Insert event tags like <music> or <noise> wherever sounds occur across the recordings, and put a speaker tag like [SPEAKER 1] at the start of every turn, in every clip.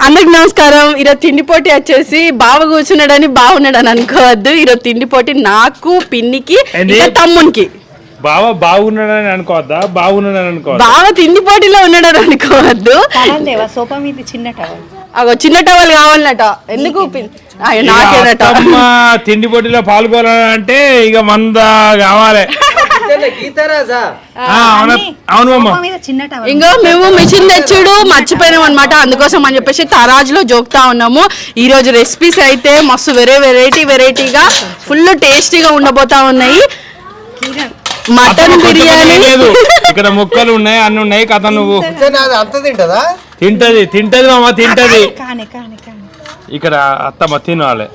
[SPEAKER 1] అందరికి నమస్కారం. ఈరోజు తిండి పోటీ వచ్చేసి బావ కూర్చున్నాడని బాగున్నాడని అనుకోవద్దు. ఈరోజు తిండి పోటీ నాకు పిన్నికి? ఇంకా తమ్మునికి.
[SPEAKER 2] బావ బాగున్నాడని అనుకోవద్దా? బాగున్నాడని అనుకోవద్దా?
[SPEAKER 1] బావ తిండి పోటీలో ఉన్నాడని అనుకోవద్దు.
[SPEAKER 3] కాదందేవా సోఫా మీద చిన్న టవల్.
[SPEAKER 1] అగో చిన్న టవల్ కావాలన్నట. ఎందుకు పిన్- అయ్యో, నాకేనట.
[SPEAKER 2] తిండి పోటీలో పాల్గొనాలంటే ఇక మంద కావాలి.
[SPEAKER 1] ఇంకో మేము మిషన్ తెచ్చుడు మర్చిపోయినాం అనమాట అందుకోసం అని చెప్పేసి తరాజులో జోక్తా ఉన్నాము. ఈ రోజు రెసిపీస్ అయితే మస్తు వెరే వెరైటీ వెరైటీగా ఫుల్ టేస్టీగా ఉండబోతా ఉన్నాయి. మటన్ బిర్యానీ. <laughs>
[SPEAKER 2] ఇక్కడ ముక్కలు ఉన్నాయి అన్ని ఉన్నాయి కథ నువ్వు.
[SPEAKER 4] అంత తింటదా?
[SPEAKER 2] తింటది తింటది మామ తింటది. ఇక్కడ అత్తమ్మ తినాలి.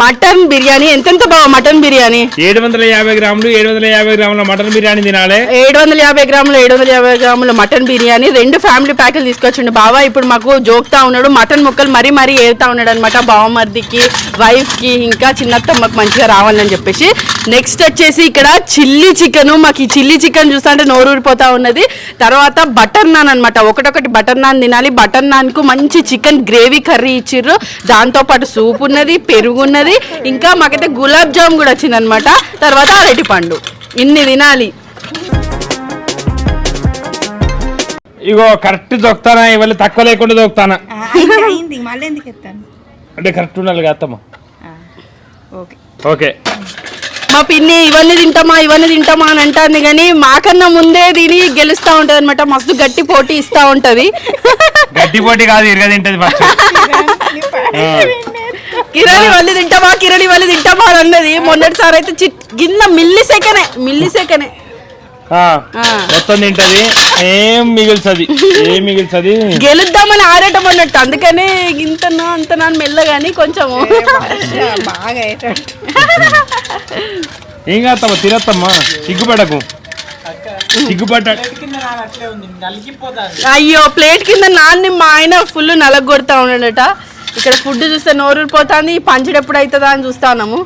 [SPEAKER 1] మటన్ బిర్యానీ. ఎంతెంత బావ మటన్ బిర్యానీ?
[SPEAKER 2] ఏడు వందల యాభై గ్రాములు ఏడు వందల యాభై గ్రాముల మటన్ బిర్యానీ తినాలి.
[SPEAKER 1] ఏడు వందల యాభై గ్రాములు ఏడు వందల యాభై గ్రాముల మటన్ బిర్యానీ. రెండు ఫ్యామిలీ ప్యాకులు తీసుకొచ్చిండు బావ. ఇప్పుడు మాకు జోక్తా ఉన్నాడు. మటన్ ముక్కలు మరీ మరీ ఏరుతా ఉన్నాడు అనమాట బావమర్దికి వైఫ్కి ఇంకా చిన్నత్తమ్మకి మంచిగా రావాలని చెప్పేసి. నెక్స్ట్ వచ్చేసి ఇక్కడ చిల్లీ చికెన్. మాకు ఈ చిల్లీ చికెన్ చూస్తా అంటే నోరూరిపోతా ఉన్నది. తర్వాత బటర్ నాన్ అనమాట ఒకటొకటి బటర్ నాన్ తినాలి. బటర్ నాన్కు మంచి చికెన్ గ్రేవీ కర్రీ ఇచ్చిర్రు. దాంతో పాటు సూప్ ఉన్నది పెరుగు ఉన్నది ఇంకా మాకైతే గులాబ్ జామ్ కూడా వచ్చిందనమాట తర్వాత అరటి పండు. ఇన్ని తినాలి.
[SPEAKER 2] ఇగో కరెక్ట్ దొక్కుతానా? ఇవాళ తక్కువ లేకుండా దొక్కుతానా? అంటే కరెక్ట్ ఉండాలి అత్తమ్మ.
[SPEAKER 3] ఓకే.
[SPEAKER 2] ఓకే.
[SPEAKER 1] మా పిన్ని ఇవన్నీ తింటామా ఇవన్నీ తింటామా అని అంటుంది కానీ మాకన్నా ముందే తిని గెలుస్తా ఉంటది అనమాట మస్తు గట్టి పోటీ ఇస్తా ఉంటది.
[SPEAKER 2] గడ్డి పోటీ కాదు ఇరగ తింటది ఫస్ట్.
[SPEAKER 1] కిరణి వాళ్ళు తింటామా? కిరణి వాళ్ళు తింటామా అని అన్నది. మొన్నటిసారి అయితే చి గిన్న మిల్లి సెకనే మిల్లి సెకనే
[SPEAKER 2] ఆ,
[SPEAKER 1] ఆ.
[SPEAKER 2] మొత్తం తింటది. ఏం మిగులుతుంది ఏం మిగులుతుంది
[SPEAKER 1] గెలుద్దామని ఆడటం అన్నట్టు. అందుకనే ఇంతనా అంతనా అని మెల్లగాని కొంచెము
[SPEAKER 3] బాగా
[SPEAKER 2] ఏం కాదమ్మా తినత్తమ్మా. సిగ్గుపడకు. సిగ్గుపడ్డ
[SPEAKER 1] అయ్యో ప్లేట్ కింద నాన్ని మా ఆయన ఫుల్ నలగొడతా ఉన్నాడట. ఇక్కడ ఫుడ్ చూస్తే నోరూరిపోతుంది పంచడు ఎప్పుడు అవుతుందా అని చూస్తాము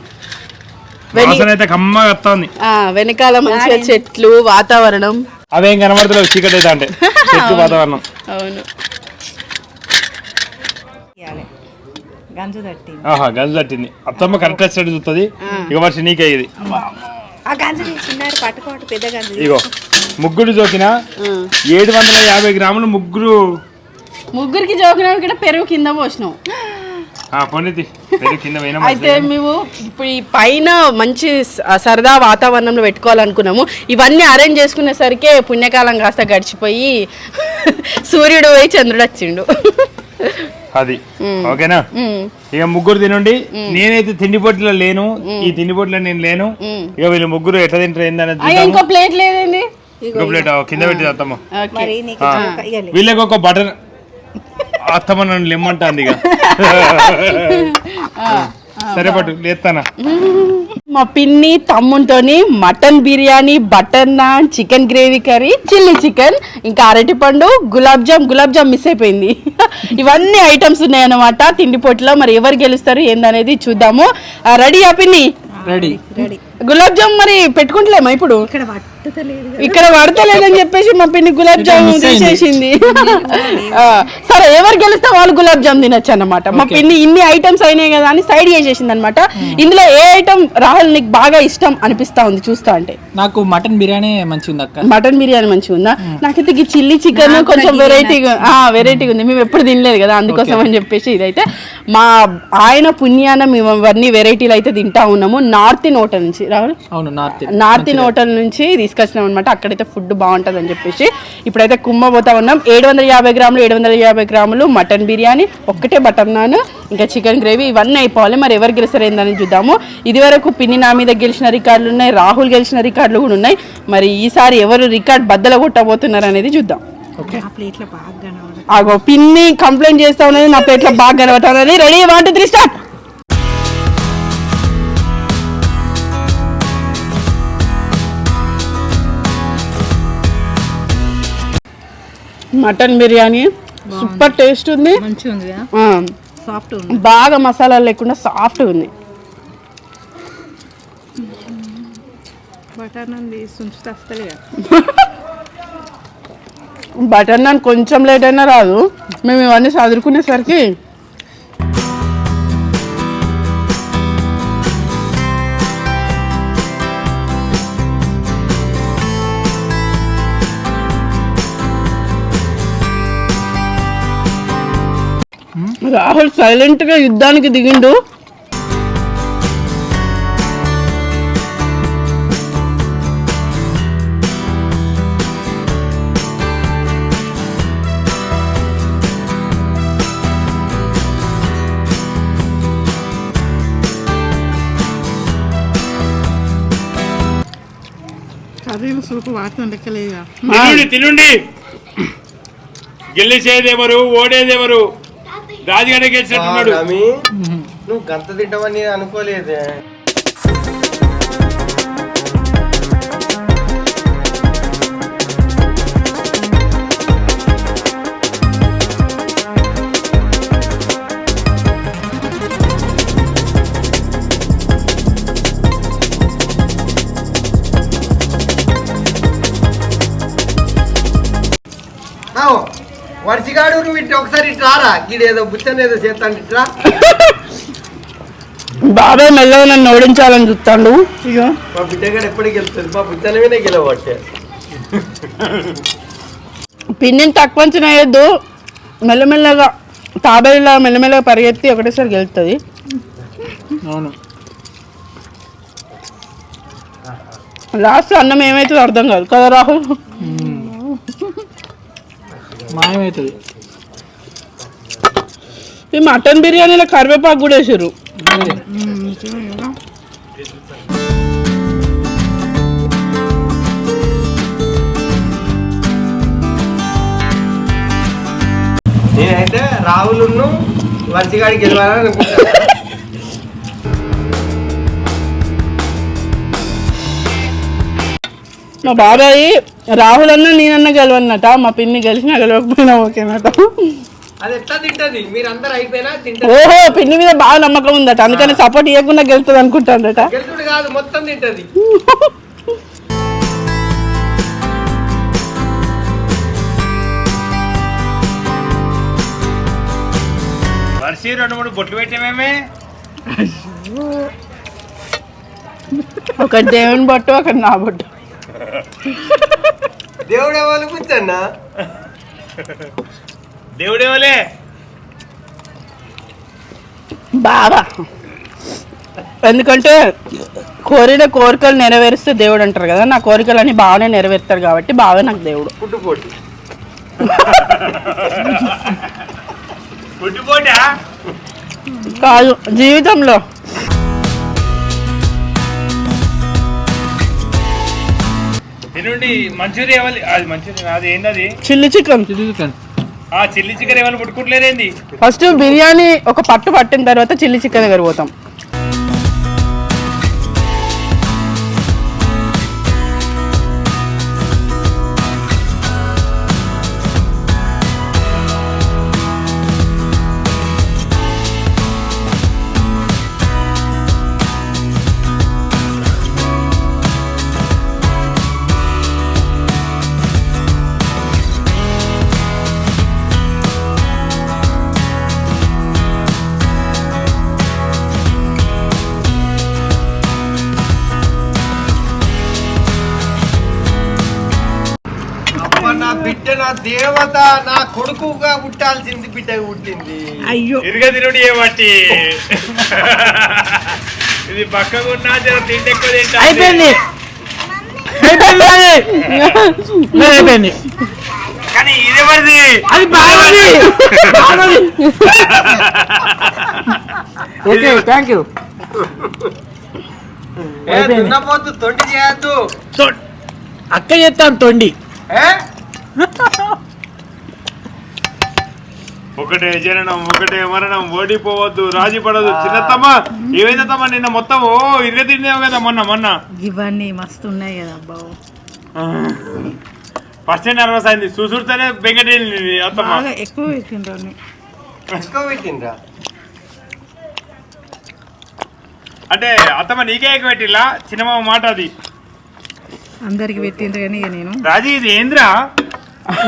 [SPEAKER 1] వెని
[SPEAKER 2] వాసన అయితే కమ్మగా వస్తుంది.
[SPEAKER 1] ఆ, వెనకాల మంచిగా చెట్లు వాతావరణం.
[SPEAKER 2] అవేం కనబడతలేవు చీకటి అయితే అంటే. <laughs> చెట్టు వాతావరణం.
[SPEAKER 1] అవును.
[SPEAKER 3] గంజు తట్టి
[SPEAKER 2] ఆహా గంజు తట్టింది. అత్తమ్మ కరెక్ట్ సైడ్ చూస్తుంది ఇక వర్షం నీకే ఇది.
[SPEAKER 3] ఆ గంజు చిన్నారు పట్టుకోటి పెద్ద గంజు
[SPEAKER 2] ఇగో ముగ్గురు జోకిన ఏడు వందల యాభై గ్రాములు ముగ్గురు
[SPEAKER 1] ముగ్గురికి జోకిన కూడా పెరుగు కింద పోసినాం
[SPEAKER 2] ఆ పొన్నితి పెరుగు కింద పోయినా
[SPEAKER 1] అయితే మేము ఇప్పుడు ఈ పైన మంచి సరదా వాతావరణంలో పెట్టుకోవాలనుకున్నాము. ఇవన్నీ అరేంజ్ చేసుకునేసరికి పుణ్యకాలం కాస్త గడిచిపోయి <laughs> సూర్యుడు పోయి చంద్రుడు వచ్చిండు.
[SPEAKER 2] అది. ఓకేనా? ఇక ముగ్గురు తినండి. నేనైతే తిండి పొట్టిలో లేను. ఈ తిండి పొట్టిలో నేను లేను. ఇక వీళ్ళు ముగ్గురు ఎట్లా తింటారు చూద్దాము.
[SPEAKER 1] ఇంకో ప్లేట్ లేదండి
[SPEAKER 2] ఇంకో ప్లేట్ కింద పెట్టి అత్తమ్మ
[SPEAKER 1] ఓకే.
[SPEAKER 3] మరి నీకు జోక ఇయ్యాలి.
[SPEAKER 2] వీళ్ళకి ఒక బటన్ అత్తమ్మ నన్ను లెమ్మంటాంది ఇక సరే పట్టు లేస్తానా
[SPEAKER 1] మా పిన్ని తమ్మునితోని mutton biryani butter naan chicken gravy curry chilli chicken ఇంకా అరటిపండు గులాబ్ జామ్ గులాబ్ జామ్ మిస్ అయిపోయింది. ఇవన్నీ ఐటమ్స్ ఉన్నాయన్నమాట. తిండి పొట్టులో మరి ఎవరు గెలుస్తారు ఏందనేది చూద్దాము. రెడీ ఆ పిన్ని?
[SPEAKER 4] రెడీ.
[SPEAKER 3] రెడీ.
[SPEAKER 1] గులాబ్ జామ్ మరి పెట్టుకుంటలేమా ఇప్పుడు?
[SPEAKER 3] ఇక్కడ పట్టుతలేదు
[SPEAKER 1] ఇక్కడ పడతలేదని చెప్పేసి మా పిన్ని గులాబ్ జామ్ తీసేసింది. <laughs> ఆ, సరే ఎవరు గెలిస్తే వాళ్ళు గులాబ్ జామ్ తినొచ్చు అన్నమాట. మా పిన్ని ఇన్ని ఐటమ్స్ అయినాయి కదా అని సైడ్ చేసేసింది అనమాట ఇందులో ఏ ఐటమ్ రాహుల్ నీకు బాగా ఇష్టం అనిపిస్తా ఉంది చూస్తా అంటే?
[SPEAKER 4] నాకు మటన్ బిర్యానీ మంచిగా ఉంది అక్క.
[SPEAKER 1] మటన్ బిర్యానీ మంచిగా ఉందా నాకైతే ఈ చిల్లీ చికెన్ కొంచెం వెరైటీగా వెరైటీగా ఉంది. మేము ఎప్పుడు తినలేదు కదా అందుకోసం అని చెప్పేసి ఇదైతే మా ఆయన పుణ్యాన మేము అవన్నీ వెరైటీలు అయితే తింటా ఉన్నాము. నార్త్ ఇన్ హోటల్ నుంచి రాహుల్?
[SPEAKER 4] అవును నార్త్.
[SPEAKER 1] నార్త్ ఇన్ హోటల్ నుంచి తీసుకొచ్చినాం అనమాట అక్కడైతే ఫుడ్ బాగుంటుంది అని చెప్పేసి ఇప్పుడైతే కుమ్మ పోతా ఉన్నాం. ఏడు వందల యాభై గ్రాములు ఏడు వందల యాభై గ్రాములు మటన్ బిర్యానీ ఒక్కటే బటర్ నాన్ ఇంకా చికెన్ గ్రేవీ ఇవన్నీ అయిపోవాలి. మరి ఎవరు గెలుస్తారు ఏందని చూద్దాము. ఇది వరకు పిన్ని నా మీద గెలిచిన రికార్డులు ఉన్నాయి రాహుల్ గెలిచిన రికార్డులు కూడా ఉన్నాయి. మరి ఈసారి ఎవరు రికార్డ్ బద్దల కొట్టబోతున్నారు అనేది చూద్దాం.
[SPEAKER 3] ప్లేట్లో బాగా కనబడదు
[SPEAKER 1] ఆగో పిన్ని కంప్లైంట్ చేస్తా ఉన్నది నా పేట్లో బాగా కనబడుతున్నది ready one two three start mutton biryani. Super taste ఉంది.
[SPEAKER 3] మంచిగా సాఫ్ట్ ఉంది.
[SPEAKER 1] బాగా మసాలాలు లేకుండా సాఫ్ట్ ఉంది.
[SPEAKER 3] బటర్ ఉంచితే వస్తలే <laughs>
[SPEAKER 1] బటర్ నాన్ కొంచెం లేట్ అయినా రాదు. మేము ఇవన్నీ చదువుకునేసరికి రాహుల్ సైలెంట్గా యుద్ధానికి దిగిండు.
[SPEAKER 3] సూపు వాడతాం లెక్కలేదుగా
[SPEAKER 2] తినండి తినండి. గెలిచేదెవరు ఓడేదెవరు? రాజుగడ్డ గెలిచినట్టున్నాడు.
[SPEAKER 4] నువ్వు గంత తింటావని అనుకోలేదే. ఆవ్, వర్షిగాడు నువ్వు ఇట్లా ఒకసారి ఇట్లా రారా? గీడేదో బుచ్చని ఏదో చేస్తాను ఇట్లా.
[SPEAKER 1] బాబాయ్ మెల్లగా నన్ను ఓడించాలని చూస్తాడు
[SPEAKER 4] మా బిడ్డగాడు ఎప్పటికి గెలుస్తుంది మా బుచ్చన మీదే గెలవట్టే
[SPEAKER 1] పిన్నిని తక్కువ అంచనా వేయద్దు మెల్లమెల్లగా తాబేలా మెల్లమెల్లగా పరిగెత్తి ఒకటేసారి గెలుస్తుంది
[SPEAKER 4] అవును.
[SPEAKER 1] లాస్ట్ అన్నం ఏమైతుందో అర్థం కాదు. కదా రాహుల్?
[SPEAKER 4] మాయమవుతుంది
[SPEAKER 1] ఈ మటన్ బిర్యానీలో కరివేపాకు కూడా వేసారు
[SPEAKER 4] నేనైతే రాహుల్ను వర్షిగాడికి గెలవాలని అనుకుంటా
[SPEAKER 1] మా బాబాయ్ రాహుల్ అన్న నేనన్న గెలవన్నట మా పిన్ని గెలిచినా గెలవకపోయినా ఓకేనట.
[SPEAKER 4] అది ఎట్లా తింటది? మీరందరూ అయిపోయినా తింటది.
[SPEAKER 1] ఓహో పిన్ని మీద బాగా నమ్మకం ఉందట. అందుకని సపోర్ట్ ఇవ్వకుండా గెలుతుంది అనుకుంటాడట
[SPEAKER 4] గెలుతుడు కాదు మొత్తం తింటది.
[SPEAKER 2] వర్షి రెండు మూడు బొట్లు పెట్టామేమే
[SPEAKER 1] ఒకటి దేవుని బొట్టు ఒకటి నా బొట్టు.
[SPEAKER 4] దేవుడు ఎవరు కూర్చన్నా?
[SPEAKER 2] దేవుడేవలే?
[SPEAKER 1] బాగా ఎందుకంటే కోరిన కోరికలు నెరవేరిస్తే దేవుడు అంటారు కదా నా కోరికలన్నీ బాగానే నెరవేరుతారు కాబట్టి బాగా నాకు దేవుడు.
[SPEAKER 4] పుట్టిపోటా
[SPEAKER 1] కాదు జీవితంలో
[SPEAKER 2] తినండి మంచూరి ఎవరి అది మంచూరి అది? ఏంటది
[SPEAKER 1] చిల్లి చికెన్.
[SPEAKER 4] చికెన్.
[SPEAKER 2] ఆ చిల్లి చికెన్ ఎవరు పుట్టుకుంటలేరేంది
[SPEAKER 1] ఫస్ట్ బిర్యానీ ఒక పట్టు పట్టిన తర్వాత చిల్లి చికెన్ దగ్గర పోతాం.
[SPEAKER 4] నా దేవత నా కొడుకుగా పుట్టాల్సింది బిడ్డగా పుట్టింది.
[SPEAKER 3] అయ్యో.
[SPEAKER 2] ఇరుగ తిరుడి ఏమట్టి ఇది పక్కకు ఉన్నా జర తిండి ఎక్కువ తింటా
[SPEAKER 1] అయిపోయింది. అయిపోయింది. అయిపోయింది.
[SPEAKER 2] కానీ ఇదేమది
[SPEAKER 1] అది బాగుంది ఓకే థ్యాంక్ యూ
[SPEAKER 4] తొండి చేయద్దు.
[SPEAKER 1] అక్క చేస్తాను తొండి.
[SPEAKER 4] ఏ?
[SPEAKER 2] ఒకటే జననం ఒకటే మరణం. ఓడిపోవద్దు రాజీ పడదు. ఏమైంది తమ్మ నిన్న మొత్తం? ఓ ఇరగ తిండేవు కదా మొన్న మొన్న.
[SPEAKER 3] ఇవన్నీ మస్తు ఉన్నాయి కదా బాబు
[SPEAKER 2] ఫస్ట్ నర్వస్ అయింది. చూసుడితేనే బెంగటేళ్ళి అత్తమ్మ
[SPEAKER 3] బాగా ఎక్కువ పెట్టిండ్రు
[SPEAKER 4] ఎక్కువ పెట్టిండ్రా?
[SPEAKER 2] అంటే అత్తమ్మ నీకే ఎక్కువ పెట్టిల్లా? చిన్నమ్మ మాట అది.
[SPEAKER 3] అందరికి పెట్టిండ్రు కానీ ఇక నేను.
[SPEAKER 2] రాజీ ఇది ఏంద్రా?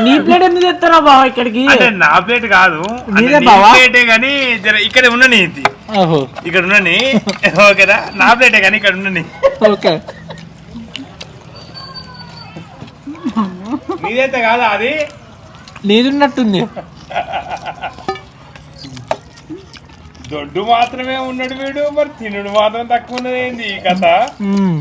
[SPEAKER 5] నీ ప్లేట్ ఎందుకు తెస్తారా బావ ఇక్కడికి?
[SPEAKER 2] అంటే నా ప్లేట్ కాదు. అంటే
[SPEAKER 5] నీదే
[SPEAKER 2] నీ
[SPEAKER 5] బావా?
[SPEAKER 2] ప్లేటే కానీ జర ఇక్కడ ఉండని ఇది.
[SPEAKER 5] ఓహో.
[SPEAKER 2] ఇక్కడ ఉండని ఓకేనా? నా ప్లేటే కానీ ఇక్కడ ఉండని
[SPEAKER 5] ఓకే.
[SPEAKER 2] నీదైతే కాదా అది?
[SPEAKER 5] నీదున్నట్టుంది.
[SPEAKER 2] దొడ్డు మాత్రమే ఉన్నాడు వీడు మరి తినుడు మాత్రం తక్కువ ఉన్నది ఏంది ఈ కథ?
[SPEAKER 5] మ్మ్.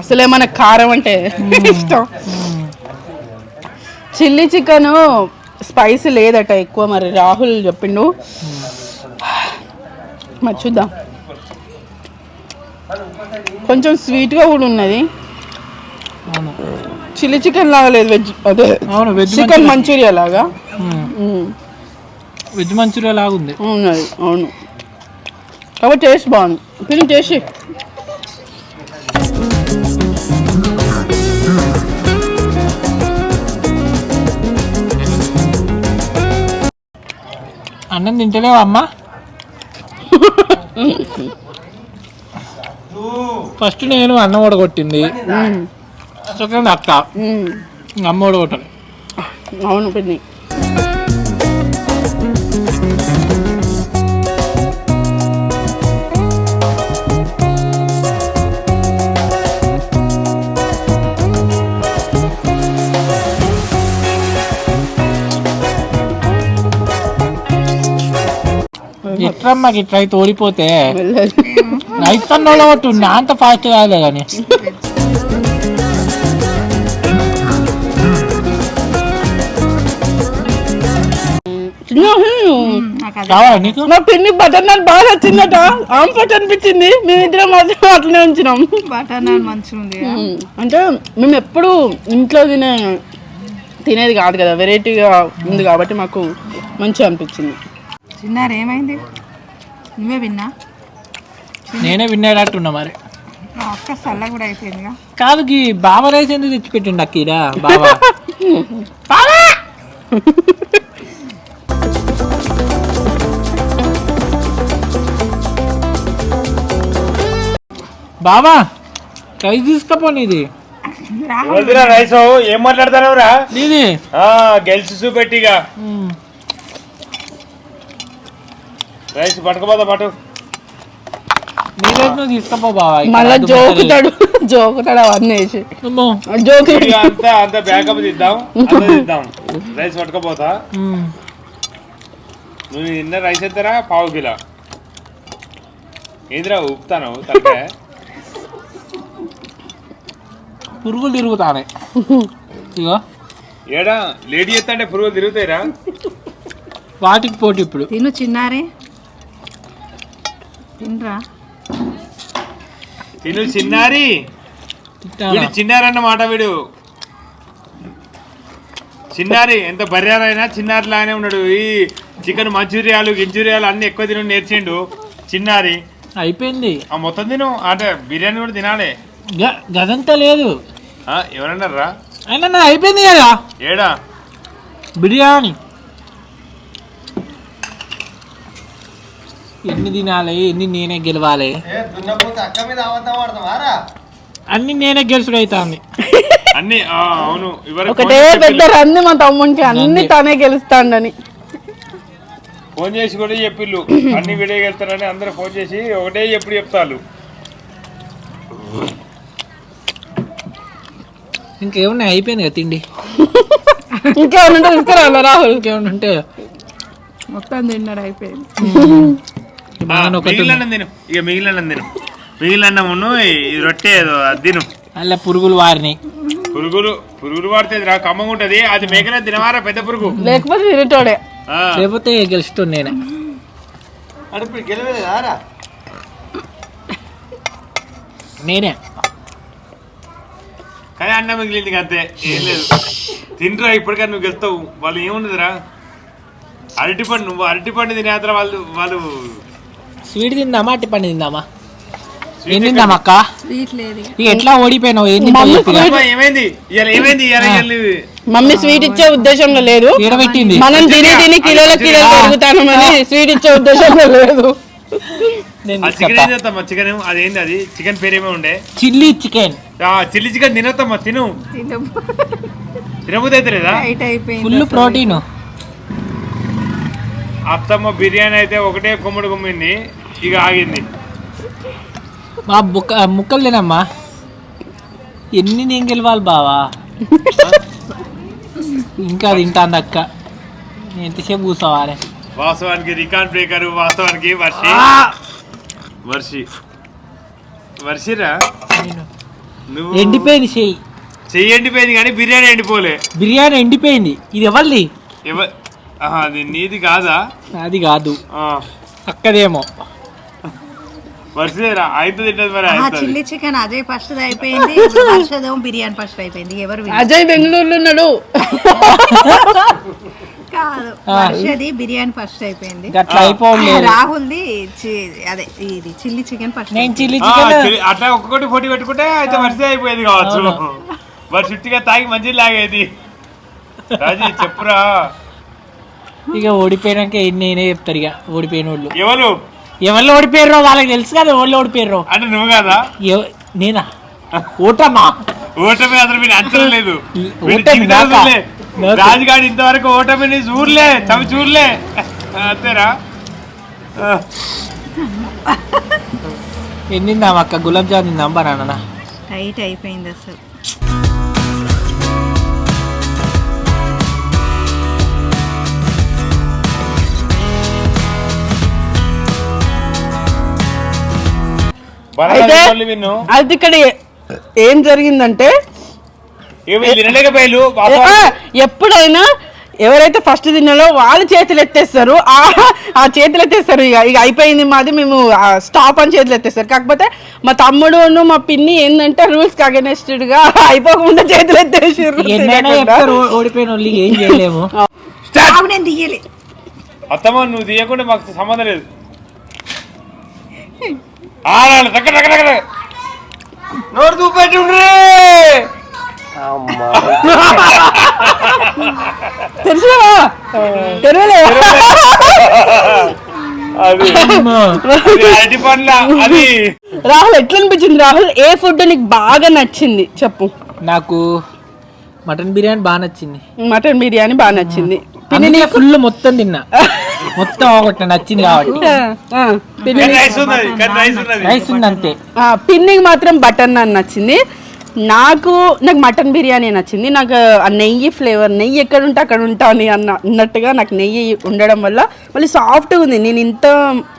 [SPEAKER 1] అసలే మన కారం అంటే ఇష్టం. చిల్లీ చికెన్ స్పైసీ లేదట ఎక్కువ మరి రాహుల్ చెప్పిండు. మరి చూద్దాం. కొంచెం స్వీట్గా కూడా ఉన్నది.
[SPEAKER 5] అవును.
[SPEAKER 1] చిల్లీ చికెన్ లాగా లేదు వెజ్ అదే
[SPEAKER 5] అవును వెజ్
[SPEAKER 1] చికెన్ మంచూరియా. లాగా.
[SPEAKER 5] వెజ్ మంచూరియా లాగుంది.
[SPEAKER 1] ఉన్నది అవును. కాబట్టి టేస్ట్ బాగుంది. తిని టేస్ట్
[SPEAKER 5] అన్నం తింటలేవా అమ్మా. ఫస్ట్ నేను అన్నం ఓడగొట్టింది. సెకండ్ అక్క. అమ్మ ఓడగొట్టాలి
[SPEAKER 1] అవును పిన్ని.
[SPEAKER 5] ఎట్రమ్మా ఇట్లా అయితే ఓడిపోతే
[SPEAKER 1] వెళ్ళదు.
[SPEAKER 5] నైట్ కన్నా ఓడగొట్టు నా అంత ఫాస్ట్ కాదులే కానీ.
[SPEAKER 1] చిన్న
[SPEAKER 3] నాకు? అది
[SPEAKER 5] కావాలా నీకు
[SPEAKER 1] మా పిన్ని బటర్ నాన్ బాగా వచ్చిందట ఆంపట్ అనిపించింది. మేమిద్దరం మాత్రం అట్లనే ఉంచినాం.
[SPEAKER 3] బటర్ నాన్ మంచిగా.
[SPEAKER 1] అంటే మేము ఎప్పుడు ఇంట్లో తినే తినేది కాదు కదా వెరైటీగా ఉంది కాబట్టి మాకు మంచిగా అనిపించింది.
[SPEAKER 3] చిన్నారు ఏమైంది? నువ్వే విన్నా?
[SPEAKER 5] నేనే వినేటట్టున్నా మరి.
[SPEAKER 3] నా ఒక్క సల్ల కూడా అయిపోయిందిగా.
[SPEAKER 5] కాదు గీ బావ రైస్ ఎందుకు తెచ్చిపెట్టిండు అక్కీరా బావా? బావా! రైస్ తీసుకపోని ఇది
[SPEAKER 2] రైస్? ఏం మాట్లాడతానవురా?
[SPEAKER 5] ఇది
[SPEAKER 2] ఆ గెలిచి చూపెట్టిగా. రైస్ పట్టుకోపోతా పట్టు.
[SPEAKER 5] నీ రైస్ నువ్వు తీసుకపో బావా.
[SPEAKER 1] మళ్ళా జోకుతాడు జోకుతాడు అవన్నీ వేసి. జోకు
[SPEAKER 2] అంతా అంత బ్యాకప్ తీద్దాం అంతా తీద్దాం. <laughs> రైస్ పట్టుకోపోతా. నువ్వు నిన్న రైస్ ఎత్తరా? పావు కిలో. ఏందిరా ఉపుతాను తలకాయ?
[SPEAKER 5] పురుగులు తిరుగుతానే. <laughs> ఇగో.
[SPEAKER 2] ఏడా? లేడీ ఎత్తంటే పురుగులు తిరుగుతాయిరా?
[SPEAKER 5] వాటికి పోటీ ఇప్పుడు.
[SPEAKER 3] తిను చిన్నారే. తినరా.
[SPEAKER 2] తిను చిన్నారి? వీడు చిన్నారన్న మాట వీడు. చిన్నారి ఎంత బర్యారైనా చిన్నారి లానే ఉన్నాడు. ఈ చికెన్ మంచూరియాలు గించూరియాలు అన్ని ఎక్కువ తిన నేర్చిండు. చిన్నారి.
[SPEAKER 5] అయిపోయింది.
[SPEAKER 2] ఆ మొత్తం తిను. అంటే బిర్యానీ కూడా తినాలి.
[SPEAKER 5] గ- గదంతా లేదు.
[SPEAKER 2] ఆ, ఎవరన్నారా?
[SPEAKER 5] అయినా అయిపోయింది కదా?
[SPEAKER 2] ఏడా?
[SPEAKER 5] బిర్యానీ. ఎన్ని తినాలి ఎన్ని నేనే గెలవాలి?
[SPEAKER 4] ఏ దున్నపోతే అక్క మీద అబద్ధం ఆడతావారా
[SPEAKER 5] అన్ని నేనే అవుతుంది
[SPEAKER 2] అన్ని ఆ, అవును ఇవరకు
[SPEAKER 1] ఒకటే పెద్ద రంది మా తమ్మునికి అన్ని తనే గెలుస్తాడని.
[SPEAKER 2] ఫోన్ చేసి కూడా చెప్పిళ్ళు అన్ని వీడియో వెళ్తారని అందరూ ఫోన్ చేసి ఒకటే ఎప్పుడు చెప్తారు
[SPEAKER 5] ఇంకేమన్నా అయిపోయింది కదా తిండి?
[SPEAKER 1] ఇంకేమన్నా తీసుకురావాలా రాహుల్?
[SPEAKER 5] ఇంకేమన్నా ఉంటే?
[SPEAKER 3] మొత్తం తిన్నాడు అయిపోయింది.
[SPEAKER 5] బాగా ఒకటి
[SPEAKER 2] మిగిలిన తిను. ఇక మిగిలిన తిను. మిగిలిన ఈ రొట్టె ఏదో అది తిను.
[SPEAKER 5] అలా పురుగులు వారినాయి
[SPEAKER 2] పురుగులు పురుగులు పడితే రా కమ్మగా ఉంటది. అది మేకనే తినవారా పెద్ద పురుగు?
[SPEAKER 1] లేకపోతే తినేటోడే.
[SPEAKER 2] ఆ,
[SPEAKER 5] లేకపోతే గెలుస్తుంది నేనే.
[SPEAKER 4] అంటే ఇప్పుడు
[SPEAKER 5] నేనే.
[SPEAKER 2] కానీ అన్న మిగిలింది ఇక అంతే. ఏం లేదు. తినరా ఇప్పటికైనా నువ్వు గెలుస్తావు. వాళ్ళు ఏమున్నదిరా అరటిపండు నువ్వు అరటిపండు తినేతర వాళ్ళు వాళ్ళు
[SPEAKER 5] స్వీట్ తిందామా అట్టి పండు తిందామా? ఏం తిందాం అక్క?
[SPEAKER 3] ఇక.
[SPEAKER 5] ఎట్లా ఓడిపోయినావు? ఏం
[SPEAKER 1] మమ్మీ
[SPEAKER 5] చెప్పు ఇక.
[SPEAKER 2] అమ్మా, ఏమైంది? ఇవాళ ఏమైంది ఇవాళ ఇవాళ
[SPEAKER 1] మమ్మీ స్వీట్ ఇచ్చే ఉద్దేశంలో లేదు.
[SPEAKER 5] ఈడబెట్టింది
[SPEAKER 1] మనం తిని తిని కిలోల కిలోలు పెరుగుతామని స్వీట్ ఇచ్చే ఉద్దేశంలో లేదు.
[SPEAKER 5] నేను
[SPEAKER 2] చికెన్. ఏం అదేంది అది చికెన్ పేరేమో ఉండే.
[SPEAKER 5] Chilli chicken.
[SPEAKER 2] చిల్లి చికెన్ తినొద్దమ్మా తిను. తినబుద్ధి అయితే లేదా
[SPEAKER 5] ఫుల్. ప్రోటీన్.
[SPEAKER 2] అత్తమ్మ బిర్యానీ అయితే ఒకటే కొమ్ముడు కొమ్మింది. ఇక ఆగింది.
[SPEAKER 5] మా బుక్క ముక్కలు తినమ్మా. ఎన్ని నేను గెలవాలి బావా? <laughs> ఇంకా తింటాంది అక్క. ఎంతసేపు కూర్చోవాలి?
[SPEAKER 2] వాస్తవానికి రికార్డ్ బ్రేకర్ వాస్తవానికి వర్షి. వర్షి. వర్షిరా? నువ్వు
[SPEAKER 5] ఎండిపోయింది చెయ్యి.
[SPEAKER 2] చెయ్యి ఎండిపోయింది కానీ బిర్యానీ ఎండిపోలే.
[SPEAKER 5] బిర్యానీ ఎండిపోయింది. ఇది ఎవరిది?
[SPEAKER 2] ఎవ ఆహా, అది నీది కాదా?
[SPEAKER 5] అది కాదు. అక్కదేమో.
[SPEAKER 2] వర్షిరా అయితే తింటది మరి
[SPEAKER 3] ఆ
[SPEAKER 2] అవుతుంది.
[SPEAKER 3] చిల్లీ చికెన్ అజయ్ ఫస్ట్ అయిపోయింది హర్షదేమో బిర్యానీ ఫస్ట్ అయిపోయింది ఎవరు విన్నారు?
[SPEAKER 1] అజయ్ బెంగళూరులో ఉన్నాడు.
[SPEAKER 3] కాదు. హర్షది బిర్యానీ ఫస్ట్ అయిపోయింది.
[SPEAKER 5] అట్లా అయిపోలేదు
[SPEAKER 3] రాహుల్ది చి- అదే ఇది చిల్లీ చికెన్ ఫస్ట్
[SPEAKER 5] నేను చిల్లీ
[SPEAKER 2] ఆ,
[SPEAKER 5] చికెన్
[SPEAKER 2] చిల్లి- అట్లా ఒక్కొక్కటి పోటీ పెట్టుకుంటే అయితే వర్షి అయిపోయేది కావచ్చు. మరి చుట్టిగా తాగి మంచి లాగేది. రాజీ చెప్పురా. <laughs>
[SPEAKER 5] ఇక ఓడిపోయినాక ఎన్ని నేనే చెప్తారు ఇక ఓడిపోయిన వాళ్ళు
[SPEAKER 2] ఎవరు?
[SPEAKER 5] ఎవరు ఓడిపోయారో వాళ్ళకి తెలుసు కదా ఎవరు ఓడిపోయారో
[SPEAKER 2] అంటే నువ్వు కదా?
[SPEAKER 5] నేనా? ఓటమా?
[SPEAKER 2] ఓటమి అసలు మీరు అంచనా లేదు. వీడి
[SPEAKER 5] ఓటమి
[SPEAKER 2] జీవితాలు
[SPEAKER 5] నాకా?
[SPEAKER 2] చూడలే.
[SPEAKER 5] నాకా?
[SPEAKER 2] రాజుగాడు ఇంతవరకు ఓటమిని చూడలే చవి చూడలే. అంతేరా? ఆ,
[SPEAKER 5] ఎన్ని తిందాం అక్క? గులాబ్ జామ్ తిందాం బనానా?
[SPEAKER 3] టైట్ అయిపోయింది అసలు.
[SPEAKER 1] అయితే అది ఇక్కడ ఏ- జరిగిందంటే ఎప్పుడైనా ఎవరైతే ఫస్ట్ తిన్నారో వాళ్ళు చేతులు ఎత్తేస్తారు. ఆ ఆ చేతులు ఎత్తేస్తారు. ఇక ఇక అయిపోయింది మాది మేము స్టాప్ అని చేతులు ఎత్తేస్తారు. కాకపోతే మా తమ్ముడు మా పిన్ని ఏంటంటే రూల్స్కి గా అయిపోకుండా చేతులు ఎత్తేసారు
[SPEAKER 5] ఓడిపోయిన ఏం చేయలేము.
[SPEAKER 2] నువ్వు తీయకుండా మాకు సంబంధం లేదు. ఆడాలి దగ్గర దగ్గర దగ్గర.
[SPEAKER 4] నోరు చూపెట్టుండ్రి అమ్మా.
[SPEAKER 1] తెలుసురా తెలియలే
[SPEAKER 2] అది. అది అరటి పండ్ల అది.
[SPEAKER 1] రాహుల్ ఎట్లా అనిపించింది రాహుల్? ఏ ఫుడ్ నీకు బాగా నచ్చింది? చెప్పు.
[SPEAKER 5] నాకు మటన్ బిర్యానీ బాగా నచ్చింది.
[SPEAKER 1] మటన్ బిర్యానీ బాగా నచ్చింది.
[SPEAKER 5] అందుకే ఫుల్ మొత్తం తిన్నా. మొత్తం ఒకటి నచ్చింది కాబట్టి.
[SPEAKER 2] రైస్
[SPEAKER 5] ఉంది అంతే
[SPEAKER 1] పిన్నికి మాత్రం బటర్ నాన్ నచ్చింది. నాకు నాకు మటన్ బిర్యానీ నచ్చింది. నాకు ఆ నెయ్యి ఫ్లేవర్ నెయ్యి ఎక్కడ ఉంటే అక్కడ ఉంటాను అన్న అన్నట్టుగా నాకు నెయ్యి ఉండడం వల్ల మళ్ళీ సాఫ్ట్గా ఉంది. నేను ఇంత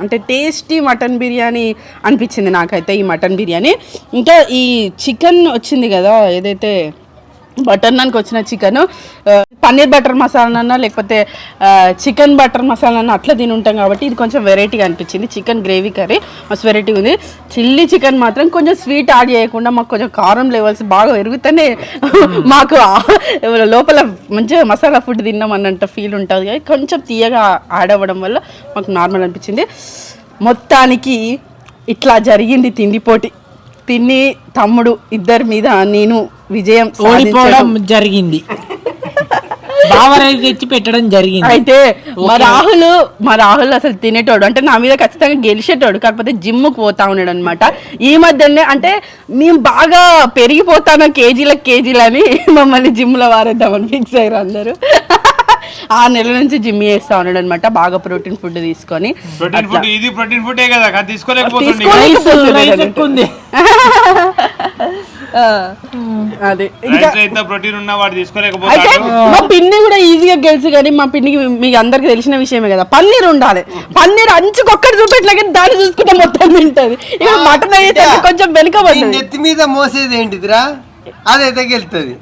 [SPEAKER 1] అంటే టేస్టీ మటన్ బిర్యానీ అనిపించింది నాకైతే ఈ మటన్ బిర్యానీ. ఇంకా ఈ చికెన్ వచ్చింది కదా ఏదైతే బటర్ నాన్కి వచ్చిన చికెన్. పన్నీర్ బటర్ మసాలా లేకపోతే చికెన్ బటర్ మసాలా అట్లా తిని ఉంటాం కాబట్టి ఇది కొంచెం వెరైటీగా అనిపించింది. చికెన్ గ్రేవీ కర్రీ మస్తు వెరైటీగా ఉంది. చిల్లీ చికెన్ మాత్రం కొంచెం స్వీట్ యాడ్ చేయకుండా మాకు కొంచెం కారం లెవెల్స్ బాగా పెరుగుతూనే మాకు ఆ- లోపల మంచిగా మసాలా ఫుడ్ తిన్నాం అన్నంత ఫీల్ ఉంటుంది. కానీ కొంచెం తీయగా యాడ్ అవ్వడం వల్ల మాకు నార్మల్ అనిపించింది. మొత్తానికి ఇట్లా జరిగింది తిండి పోటీ. తిని తమ్ముడు ఇద్దరి మీద నేను విజయం
[SPEAKER 5] ఓడిపోవడం
[SPEAKER 1] సాధించడం.
[SPEAKER 5] జరిగింది. బావరాయి తెచ్చి పెట్టడం జరిగింది.
[SPEAKER 1] అయితే మా. రాహుల్ మా రాహుల్ అసలు తినేటోడు. అంటే నా మీద ఖచ్చితంగా గెలిచేటోడు కాకపోతే జిమ్కు పోతా ఉన్నాడు అనమాట ఈ మధ్యనే అంటే మేము బాగా పెరిగిపోతాను కేజీల కేజీలని మమ్మల్ని జిమ్లో వారేద్దామని ఫిక్స్ అయ్యారు అందరూ. ఆ నెల నుంచి జిమ్ చేస్తా ఉన్నాడు అనమాట బాగా ప్రోటీన్ ఫుడ్ తీసుకొని.
[SPEAKER 2] ప్రోటీన్ ఫుడ్ ఇది ప్రోటీన్ ఫుడే కదా తీసుకోలేకపోతుంది <laughs>
[SPEAKER 1] అది.
[SPEAKER 2] ఎంత ప్రోటీన్ ఉన్నా వాడు
[SPEAKER 1] మా పిన్ని కూడా ఈజీగా గెలుసు కానీ మా పిన్నికి మీకు అందరికి తెలిసిన విషయమే కదా. పన్నీర్ ఉండాలి. పన్నీర్ అంచుకొక్కటి చూపెట్లే కానీ దాన్ని చూసుకుంటే మొత్తం తింటది. ఇక మటన్ అయితే కొంచెం వెనుకబడ్డది.
[SPEAKER 4] నెత్తి మీద మోసేది ఏంటిదిరా? అదైతే గెలుతుంది?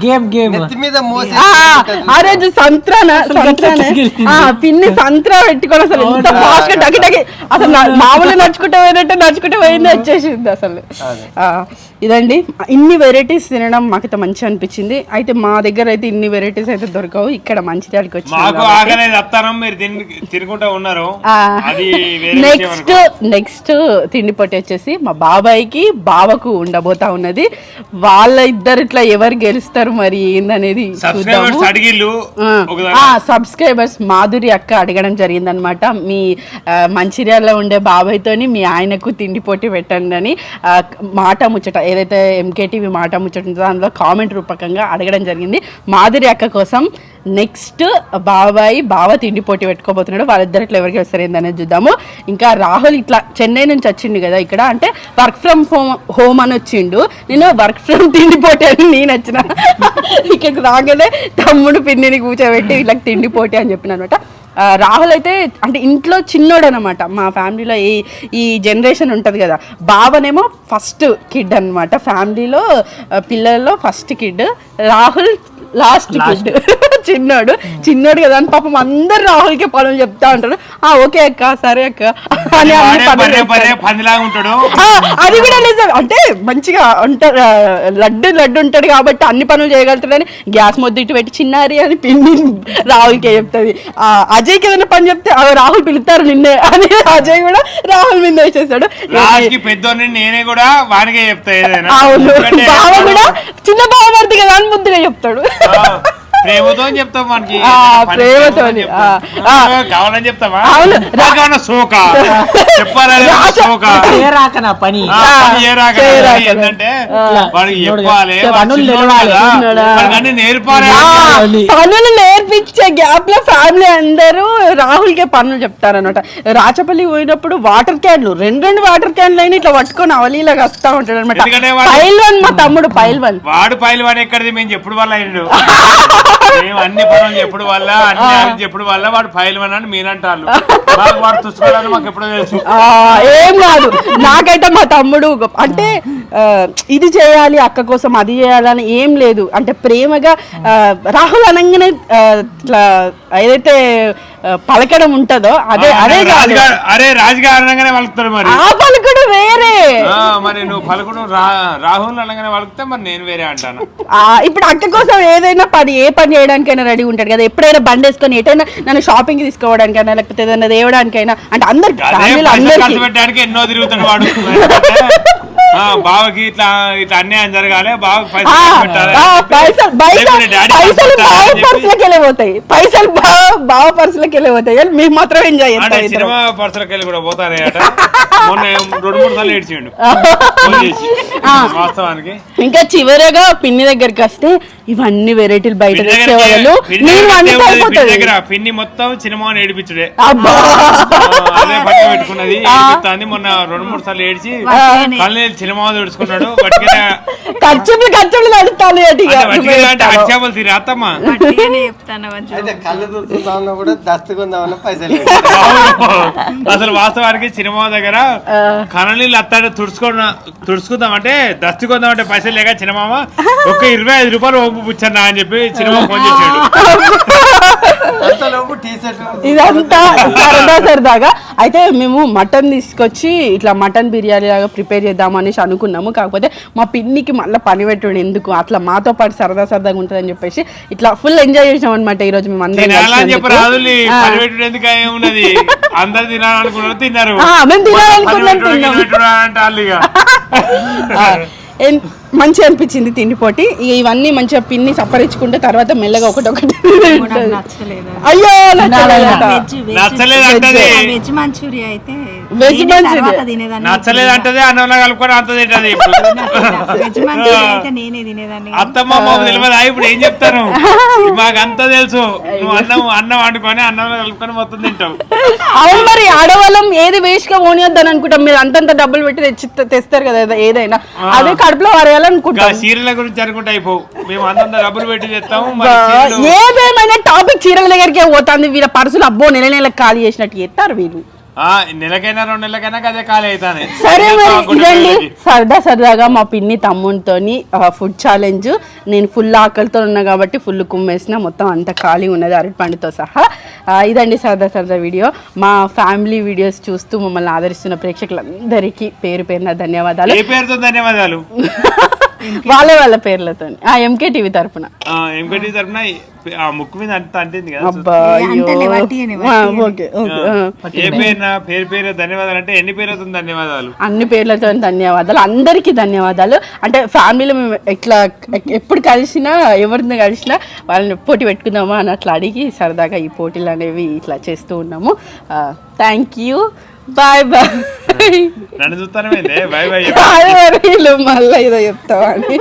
[SPEAKER 5] Game game.
[SPEAKER 4] మీద మోసి
[SPEAKER 1] ఆ, రోజు సంత్రాన? సంత్రాన? ఆ, పిన్ని సంత్రా పెట్టుకొని అసలు ఎంత ఫాస్ట్గా డగి డగి అసలు నా- మామూలుగా నడుచుకుంటే పోయినట్టు నడుచుకుంటే పోయింది వచ్చేసింది అసలు. ఆ, ఇదండి. ఇన్ని వెరైటీస్ తినడం మాకైతే మంచిగా అనిపించింది. అయితే మా దగ్గర అయితే ఇన్ని వెరైటీస్ అయితే దొరకవు. ఇక్కడ మంచిర్యాలకి వచ్చి
[SPEAKER 2] మాకు తిని తినుకుంటా ఉన్నారు. అది వేరే విషయం
[SPEAKER 1] నెక్స్ట్ నెక్స్ట్ తిండి పొట్టి వచ్చేసి మా బాబాయ్కి బావకు ఉండబోతా ఉన్నది. వాళ్ళ ఇద్దరు ఇట్లా ఎవరు గెలుస్తారు మరి ఏందనేది
[SPEAKER 2] సబ్స్క్రైబర్స్
[SPEAKER 1] మాధురి అక్క అడగడం జరిగిందనమాట మీ ఆ, మంచిర్యాలలో ఉండే బాబాయ్తోని మీ ఆయనకు తిండి పోటీ పెట్టండి అని మాట ముచ్చట ఏదైతే ఎంకేటీవీ మాట ముచ్చట అందులో కామెంట్ రూపకంగా అడగడం జరిగింది. మాధురి అక్క కోసం నెక్స్ట్ బాబాయ్ బావ తిండి పోటీ పెట్టుకోబోతున్నాడు. వాళ్ళిద్దరు ఇట్లా ఎవరికి వస్తారు ఏందనేది చూద్దాము. ఇంకా రాహుల్ ఇట్లా చెన్నై నుంచి వచ్చిండు కదా ఇక్కడ అంటే వర్క్ ఫ్రమ్ హోమ్ హోమ్ అని వచ్చిండు. నేను వర్క్ ఫ్రమ్ తిండి పోటీ అని నేను వచ్చిన. ఇక్కడికి రాగానే తమ్ముడు పిన్నిని కూర్చోబెట్టి వీళ్ళకి తిండి పోటీ అని చెప్పిన అనమాట రాహుల్ అయితే అంటే ఇంట్లో చిన్నోడు అనమాట మా ఫ్యామిలీలో ఈ ఈ జనరేషన్ ఉంటుంది కదా. బావనేమో ఫస్ట్ కిడ్ అనమాట ఫ్యామిలీలో పిల్లల్లో first kid. Rahul last kid <laughs> చిన్నోడు. చిన్నోడు కదా అని పాపం అందరు రాహుల్కి పనులు చెప్తా ఉంటారు. ఆ ఓకే అక్క సరే అక్క. అని అది కూడా నిజం. అంటే మంచిగా ఉంటారు లడ్డు లడ్డు ఉంటాడు కాబట్టి అన్ని పనులు చేయగలుగుతాడని గ్యాస్ మొద్దు ఇటు పెట్టి చిన్నారి అని పిండి రాహుల్కే చెప్తుంది. ఆ, అజయ్కి ఏదైనా పని చెప్తే "ఆ, రాహుల్ పిలుస్తారు నిన్నే అని అజయ్ కూడా రాహుల్ మీద
[SPEAKER 2] పెద్దోని నేనే కూడా వానికే చెప్తా
[SPEAKER 1] అవును. బావ కూడా చిన్న బావమర్ది కదా అని ముద్దుగా చెప్తాడు.
[SPEAKER 2] Ah. ప్రేమతో అని చెప్తాం మనకి.
[SPEAKER 1] ఆ.
[SPEAKER 2] కావాలని చెప్తావా
[SPEAKER 1] అవును.
[SPEAKER 2] సోక.
[SPEAKER 5] రాక నా పని?
[SPEAKER 2] చేయరాక
[SPEAKER 1] చేయరాక.
[SPEAKER 2] ఏంటంటే. వాడికి చెప్పాలి నేర్పాలి.
[SPEAKER 1] పనులు నేర్పించే గ్యాప్లో ఫ్యామిలీ అందరూ రాహుల్ కే పనులు చెప్తారనమాట రాచపల్లి పోయినప్పుడు వాటర్ క్యాన్లు రెండు రెండు వాటర్ క్యాన్లు అయినా ఇట్లా పట్టుకొని అవలీలాగా వస్తా ఉంటాడు అనమాట పైల్వన్ మా తమ్ముడు పైల్వన్
[SPEAKER 2] వాడు పైలు వాడు ఎక్కడిది? మేము చెప్పుడు వల్ల అయిండు <laughs> మేము అన్ని పనులు చెప్పుడు వల్ల అన్ని చెప్పుడు వల్ల వాడు పైలు అని మీరంటారు
[SPEAKER 1] ఏం కాదు. నాకైతే మా తమ్ముడు అంటే ఇది చేయాలి అక్క కోసం అది చేయాలని ఏం లేదు. అంటే ప్రేమగా రాహుల్ అనగానే ఇట్లా ఏదైతే పలకడం ఉంటుందో అదే అదే కాదు.
[SPEAKER 2] అరే రాజుగారు అనగానే వలుకుతాడు మరి.
[SPEAKER 1] ఆ పలుకుడు వేరే.
[SPEAKER 2] మరి నువ్వు పలుకుడు రాహుల్ అనగానే వలికితే మరి నేను వేరే అంటాను?
[SPEAKER 1] ఆ, ఇప్పుడు అక్క కోసం ఏదైనా పని ఏ పని చేయడానికైనా రెడీ ఉంటాడు కదా. ఎప్పుడైనా బండి వేసుకొని ఎటైనా నన్ను షాపింగ్ తీసుకోవడానికైనా లేకపోతే ఏదైనా తేవడానికైనా అంటే అందరికి. ఫ్యామిలీలో అందరికి
[SPEAKER 2] ఎన్నో తిరుగుతాడు వాడు. <laughs> బావకి ఇట్లా ఇట్లా అన్యాయం జరగాలి బావకి పైసలు పెట్టాలి
[SPEAKER 1] పైసలు పైసలు బావ పర్సులకి వెళ్ళిపోతాయి పైసలు బావ బావ పర్సులకి వెళ్ళిపోతాయి కానీ మేము మాత్రం ఎంజాయ్
[SPEAKER 2] అంటే. సినిమా పర్సలకి వెళ్ళి కూడా పోతారే అట? మొన్న రెండు మూడు సార్లు ఏడ్చిండు. ఫోన్ చేసి. వాస్తవానికి.
[SPEAKER 1] ఇంకా చివరగా పిన్ని దగ్గరికి వస్తే ఇవన్నీ వెరైటీలు బయట
[SPEAKER 2] పిన్ని
[SPEAKER 1] తెచ్చే
[SPEAKER 2] దగ్గరికి-
[SPEAKER 1] వాళ్ళు
[SPEAKER 2] పిన్ని
[SPEAKER 1] నేను
[SPEAKER 2] మొత్తం సినిమా అదే పెట్టుకున్నది ఏడిపిస్తాంది మొన్న రెండు మూడు సార్లు ఏడిచి కళ్ళు సినిమా తుడుచుకున్నాడు బట్టిగా
[SPEAKER 1] ఖర్చులు ఖర్చులు నడుస్తాను
[SPEAKER 2] అక్షాపలు తిరిగి అత్తమ్మ?
[SPEAKER 4] కళ్ళు కూడా దస్తుకుందామన్నా పైసలు.
[SPEAKER 2] అసలు వాస్తవానికి సినిమా దగ్గర కననీళ్ళు అత్తాడు తుడుచుకున్నా తుడుచుకుందాం అంటే దస్తుకుందాం అంటే పైసలు లేక సినిమామ ఒక ఇరవై ఐదు రూపాయలు ఓపు పుచ్చన్నా అని చెప్పి సినిమా ఫోన్
[SPEAKER 4] షర్ట్
[SPEAKER 1] ఇదంతా సరదా సరదాగా. అయితే మేము మటన్ తీసుకొచ్చి ఇట్లా మటన్ బిర్యానీ లాగా ప్రిపేర్ చేద్దాం అనేసి అనుకున్నాము. కాకపోతే మా పిన్నికి మళ్ళీ పని పెట్టుడు ఎందుకు? అట్లా మాతో పాటు సరదా సరదాగా ఉంటుందని చెప్పేసి ఇట్లా ఫుల్ ఎంజాయ్ చేసాం అనమాట ఈ రోజు మేము అందరం
[SPEAKER 2] తినాలనుకున్నారు
[SPEAKER 1] మంచిగా అనిపించింది తిండి పోటీ. ఇక ఇవన్నీ మంచిగా పిన్ని సప్పరించుకుంటే తర్వాత మెల్లగా ఒకటి ఒకటి
[SPEAKER 3] నాకు నచ్చలేదు.
[SPEAKER 1] అయ్యో.
[SPEAKER 3] వెజ్ మంచూరియా అయితే
[SPEAKER 1] వెజ్
[SPEAKER 3] తిని
[SPEAKER 1] మంచూరియా.
[SPEAKER 3] తర్వాత తినేదాన్ని
[SPEAKER 2] నచ్చలేదు అంటది అన్నంలో కలుపుకొని అంత తింటది ఇప్పుడు.
[SPEAKER 3] వెజ్ మంచూరియా అయితే నేనే తినేదాన్ని.
[SPEAKER 2] అత్తమ్మ మాకు తెలియదా? ఇప్పుడు ఏం చెప్తాను <laughs> మాకు అంతా తెలుసు. నువ్వు అన్నం అన్నం వండుకొని అన్నంలో కలుపుకొని మొత్తం తింటావు.
[SPEAKER 1] అవును మరి ఆడవాళ్ళం ఏది వేస్ట్గా పోనీయద్దని అనుకుంటాం. మీరు అంతంత డబ్బులు పెట్టి తెచ్చి తెస్తారు కదా ఏదో- ఏదైనా అదే కడుపులో
[SPEAKER 2] ఇంకా గురించి అనుకుంటే అయిపోవు మేము డబ్బులు పెట్టి చీరలు-
[SPEAKER 1] ఏదేమైనా టాపిక్ చీరల దగ్గరికే పోతుంది. వీళ్ళ పర్సులు అబ్బో నెల నెల ఖాళీ చేసినట్టు ఎత్తారు వీళ్ళు.
[SPEAKER 2] నెలకైనా రెండు నెలలకైనా అదే ఖాళీ అవుతానే
[SPEAKER 1] సరే మరి ఇదండి. సరదా సరదాగా మా పిన్ని తమ్మునితోని ఫుడ్ ఛాలెంజ్ నేను ఫుల్ ఆకలితో ఉన్నా కాబట్టి ఫుల్ కుమ్మేసిన మొత్తం అంత ఖాళీ ఉన్నది అరటిపండుతో సహా. ఇదండి సరదా సరదా వీడియో. మా ఫ్యామిలీ వీడియోస్ చూస్తూ మమ్మల్ని ఆదరిస్తున్న ప్రేక్షకులందరికీ పేరు పేరున ధన్యవాదాలు.
[SPEAKER 2] ఏ పేరుతో ధన్యవాదాలు? <laughs>
[SPEAKER 1] వాళ్ళే వాళ్ళ పేర్లతో. ఆ ఎంకే టీవీ తరపున.
[SPEAKER 2] ఆ, ఎంకటి తరపున ఆ ముక్కు మీద అంత అంటింది కదా.
[SPEAKER 1] అబ్బా ఓకే
[SPEAKER 2] పేరు పేరు ధన్యవాదాలు అంటే ఎన్ని పేరుతో ధన్యవాదాలు?
[SPEAKER 1] అన్ని పేర్లతో ధన్యవాదాలు. అందరికీ ధన్యవాదాలు. అంటే ఫ్యామిలీలో మేము ఎట్లా ఎప్పుడు కలిసినా ఎవరిని కలిసినా వాళ్ళని పోటీ పెట్టుకుందామా అని అట్లా అడిగి సరదాగా ఈ పోటీలు అనేవి ఇట్లా చేస్తూ ఉన్నాము. Thank you bye bye.
[SPEAKER 2] నన్ను చూస్తానే బై బై
[SPEAKER 1] వీళ్ళు మళ్ళీ ఏదో చెప్తామని